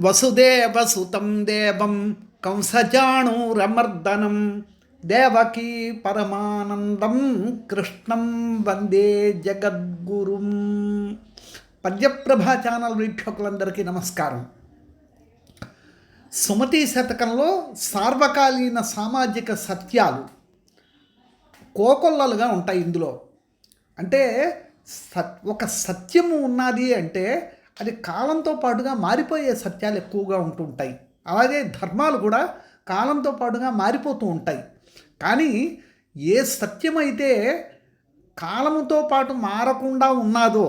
వసుదేవసుతం దేవం కంసజాణూరమర్దనం దేవకీ పరమానందం కృష్ణం వందే జగద్గురుం. పద్యప్రభ ఛానల్ వీక్షకులందరికీ నమస్కారం. సుమతి శతకంలో సార్వకాలీన సామాజిక సత్యాలు కోకొల్లలుగా ఉంటాయి ఇందులో. అంటే సత్ ఒక సత్యము ఉన్నది అంటే అది కాలంతో పాటుగా మారిపోయే సత్యాలు ఎక్కువగా ఉంటుంటాయి అలాగే ధర్మాలు కూడా కాలంతో పాటుగా మారిపోతూ ఉంటాయి. కానీ ఏ సత్యమైతే కాలముతో పాటు మారకుండా ఉన్నదో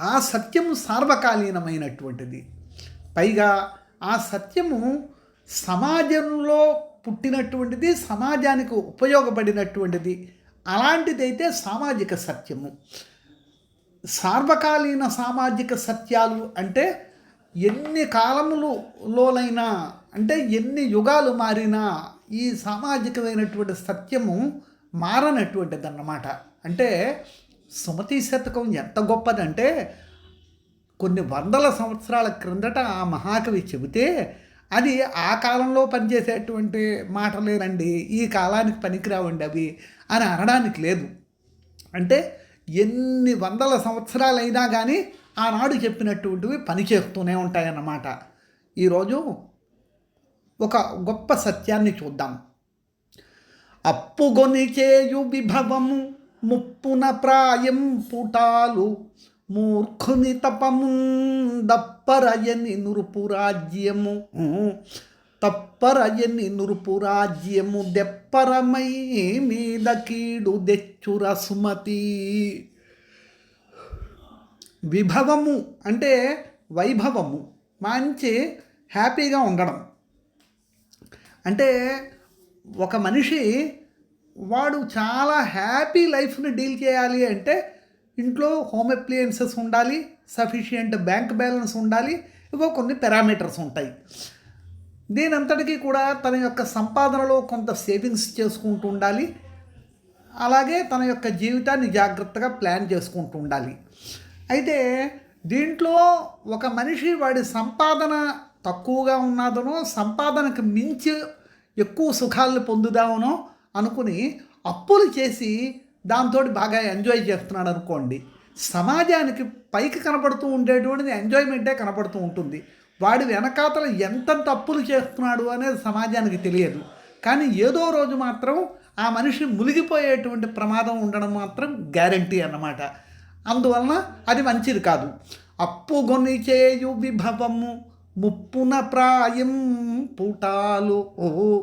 ఆ సత్యము సార్వకాలీనమైనటువంటిది. పైగా ఆ సత్యము సమాజంలో పుట్టినటువంటిది సమాజానికి ఉపయోగపడినటువంటిది. అలాంటిదైతే సామాజిక సత్యము. సార్వకాలీన సామాజిక సత్యాలు అంటే ఎన్ని కాలములలోనైనా అంటే ఎన్ని యుగాలు మారినా ఈ సామాజికమైనటువంటి సత్యము మారనటువంటిది అన్నమాట అంటే సుమతి శతకం ఎంత గొప్పదంటే కొన్ని వందల సంవత్సరాల క్రిందట ఆ మహాకవి చెబితే అది ఆ కాలంలో పనిచేసేటువంటి మాటలేనండి ఈ కాలానికి పనికిరావండి అవి అని అనడానికి లేదు. అంటే ఎన్ని వందల సంవత్సరాలైనా కానీ ఆనాడు చెప్పినటువంటివి పనిచేస్తూనే ఉంటాయన్నమాట. ఈరోజు ఒక గొప్ప సత్యాన్ని చూద్దాం. అప్పుగొని చేయు విభవము ముప్పున ప్రాయం పుటాలు మూర్ఖుని తపము దప్పరయని నురుపు రాజ్యము. తప్పరయని నురుపు రాజ్యము దెప్పరమై మీద కీడు దెచ్చుర సుమతి. విభవము అంటే వైభవము. మంచి హ్యాపీగా ఉండడం. అంటే ఒక మనిషి వాడు చాలా హ్యాపీ లైఫ్ని డీల్ చేయాలి అంటే ఇంట్లో హోమ్ అప్లియన్సెస్ ఉండాలి సఫిషియంట్ బ్యాంక్ బ్యాలెన్స్ ఉండాలి ఇవో కొన్ని పారామీటర్స్ ఉంటాయి. దీనంతటికీ కూడా తన యొక్క సంపాదనలో కొంత సేవింగ్స్ చేసుకుంటూ ఉండాలి. అలాగే తన యొక్క జీవితాన్ని జాగ్రత్తగా ప్లాన్ చేసుకుంటూ ఉండాలి. అయితే దీంట్లో ఒక మనిషి వాడి సంపాదన తక్కువగా ఉన్నదనో సంపాదనకు మించి ఎక్కువ సుఖాలను పొందుదామనో అనుకుని అప్పులు చేసి దాంతో బాగా ఎంజాయ్ చేస్తున్నాడు అనుకోండి. సమాజానికి పైకి కనపడుతూ ఉండేటువంటిది ఎంజాయ్మెంటే కనపడుతూ ఉంటుంది. వాడి వెనకాతల ఎంత తప్పులు చేస్తున్నాడు అనేది సమాజానికి తెలియదు. కానీ ఏదో రోజు మాత్రం ఆ మనిషి మునిగిపోయేటువంటి ప్రమాదం ఉండడం మాత్రం గ్యారంటీ అన్నమాట. అందువలన అది మంచిది కాదు. అప్పు గొని చేయు విభవము ముప్పున ప్రాయం పుటాలు. ఓ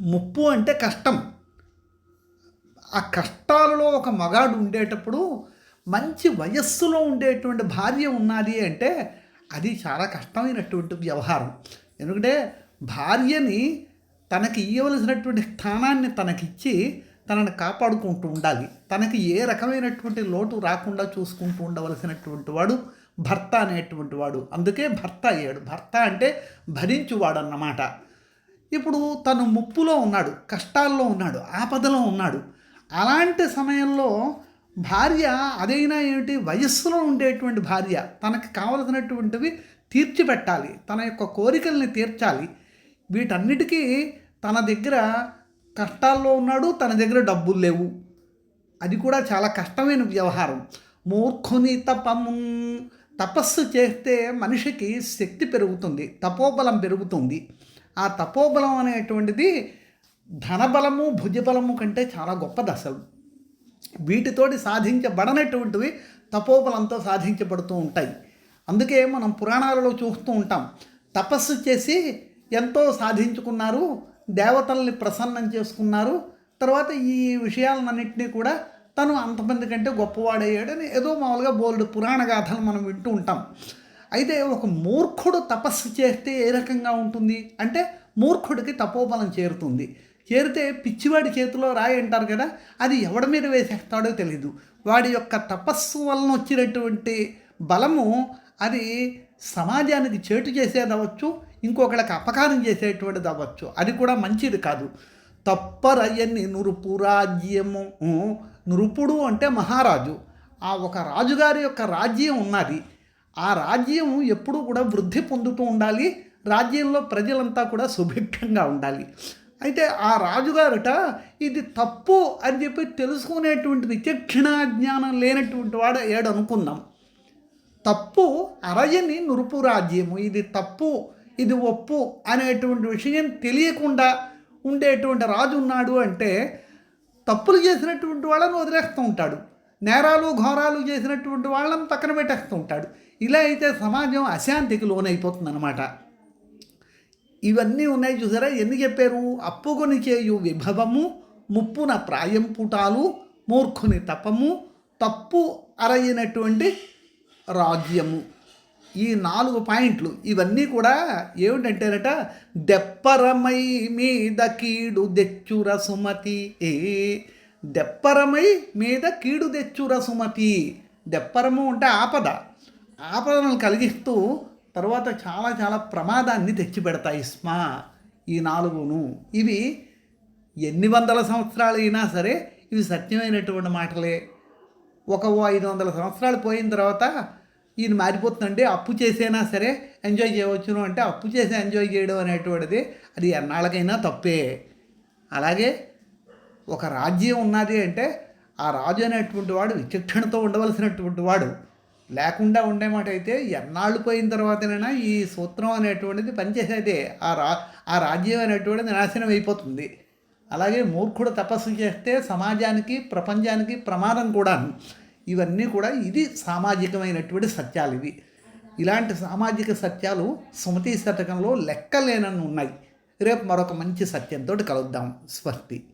ముప్పు అంటే కష్టం. ఆ కష్టాలలో ఒక మగాడు ఉండేటప్పుడు మంచి వయస్సులో ఉండేటువంటి భార్య ఉన్నది అంటే అది చాలా కష్టమైనటువంటి వ్యవహారం. ఎందుకంటే భార్యని తనకి ఇవ్వవలసినటువంటి స్థానాన్ని తనకిచ్చి తనని కాపాడుకుంటూ ఉండాలి. తనకి ఏ రకమైనటువంటి లోటు రాకుండా చూసుకుంటూ ఉండవలసినటువంటి వాడు భర్త అనేటువంటి వాడు. అందుకే భర్త అయ్యాడు. భర్త అంటే భరించువాడు అన్నమాట ఇప్పుడు తను ముప్పులో ఉన్నాడు కష్టాల్లో ఉన్నాడు ఆపదలో ఉన్నాడు. అలాంటి సమయంలో భార్య అదైనా ఏమిటి? వయస్సులో ఉండేటువంటి భార్య తనకు కావలసినటువంటివి తీర్చిపెట్టాలి తన యొక్క కోరికల్ని తీర్చాలి. వీటన్నిటికీ తన దగ్గర కష్టాల్లో ఉన్నాడు తన దగ్గర డబ్బులు లేవు. అది కూడా చాలా కష్టమైన వ్యవహారం. మూర్ఖుని తపము తపస్సు చేస్తే మనిషికి శక్తి పెరుగుతుంది తపోబలం పెరుగుతుంది. ఆ తపోబలం అనేటువంటిది ధనబలము భుజబలము కంటే చాలా గొప్పది అసలు. వీటితోటి సాధించబడనటువంటివి తపోబలంతో సాధించబడుతూ ఉంటాయి. అందుకే మనం పురాణాలలో చూస్తూ ఉంటాం. తపస్సు చేసి ఎంతో సాధించుకున్నారు దేవతల్ని ప్రసన్నం చేసుకున్నారు తర్వాత ఈ విషయాలన్నింటినీ కూడా తను అంతమంది కంటే గొప్పవాడయ్యాడని ఏదో మామూలుగా బోల్డ్ పురాణ గాథలు మనం వింటూ ఉంటాం. అయితే ఒక మూర్ఖుడు తపస్సు చేస్తే ఏ రకంగా ఉంటుంది? అంటే మూర్ఖుడికి తపోబలం చేరుతుంది. చేరితే పిచ్చివాడి చేతిలో రాయి అంటారు కదా అది ఎవడి మీద వేసేస్తాడో తెలీదు. వాడి యొక్క తపస్సు వలన వచ్చినటువంటి బలము అది సమాజానికి చేటు చేసేది అవ్వచ్చు ఇంకొకళ్ళకి అపకారం చేసేటువంటిది అవ్వచ్చు. అది కూడా మంచిది కాదు. తప్పరయ్యని నురుపు రాజ్యము నురుపుడు అంటే మహారాజు. ఆ ఒక రాజుగారి యొక్క రాజ్యం ఉన్నది. ఆ రాజ్యం ఎప్పుడూ కూడా వృద్ధి పొందుతూ ఉండాలి. రాజ్యంలో ప్రజలంతా కూడా సుభిక్షంగా ఉండాలి. అయితే ఆ రాజుగారట ఇది తప్పు అని చెప్పి తెలుసుకునేటువంటి విచక్షణ జ్ఞానం లేనటువంటి వాడు ఏడనుకుందాం తప్పు అరయని నురుపు రాజ్యము. ఇది తప్పు ఇది ఒప్పు అనేటువంటి విషయం తెలియకుండా ఉండేటువంటి రాజు ఉన్నాడు అంటే తప్పులు చేసినటువంటి వాళ్ళని వదిలేస్తూ ఉంటాడు. నేరాలు ఘోరాలు చేసినటువంటి వాళ్ళని పక్కన పెట్టేస్తూ ఉంటాడు. ఇలా అయితే సమాజం అశాంతికి లోనైపోతుందన్నమాట. ఇవన్నీ ఉన్నాయి చూసారా? ఎన్ని చెప్పారు? అప్పుకొని చేయు విభవము ముప్పున ప్రాయం పుటాలు మూర్ఖుని తపము తప్పు అరయినటువంటి రాజ్యము. ఈ నాలుగు పాయింట్లు ఇవన్నీ కూడా ఏమిటంటేనట దెప్పరమై మీద కీడు దెచ్చుర సుమతి ఏ దెప్పరమై మీద కీడు దెచ్చుర సుమతి దెప్పరము అంటే ఆపద. ఆపదను కలిగిస్తూ తర్వాత చాలా చాలా ప్రమాదాన్ని తెచ్చిపెడతాయి స్మ ఈ నాలుగును. ఇవి ఎన్ని వందల సంవత్సరాలు అయినా సరే ఇవి సత్యమైనటువంటి మాటలే. ఒక ఐదు వందల సంవత్సరాలు పోయిన తర్వాత ఈయన మారిపోతుందండి అప్పు చేసైనా సరే ఎంజాయ్ చేయవచ్చును అంటే అప్పు చేసి ఎంజాయ్ చేయడం అనేటువంటిది అది ఎన్నాళ్ళకైనా తప్పే. అలాగే ఒక రాజ్యం ఉన్నది అంటే ఆ రాజు అనేటువంటి వాడు విచక్షణతో ఉండవలసినటువంటి వాడు. లేకుండా ఉండే మాట అయితే ఎన్నాళ్ళు పోయిన తర్వాతనైనా ఈ సూత్రం అనేటువంటిది పనిచేసేదే ఆ రా ఆ రాజ్యం అనేటువంటిది నాశనం అయిపోతుంది. అలాగే మూర్ఖుడు తపస్సు చేస్తే సమాజానికి ప్రపంచానికి ప్రమాదం కూడా. ఇవన్నీ కూడా ఇది సామాజికమైనటువంటి సత్యాలు ఇవి. ఇలాంటి సామాజిక సత్యాలు సుమతి శతకంలో లెక్కలేనని ఉన్నాయి. రేపు మరొక మంచి సత్యంతో కలుద్దాం. స్వస్తి.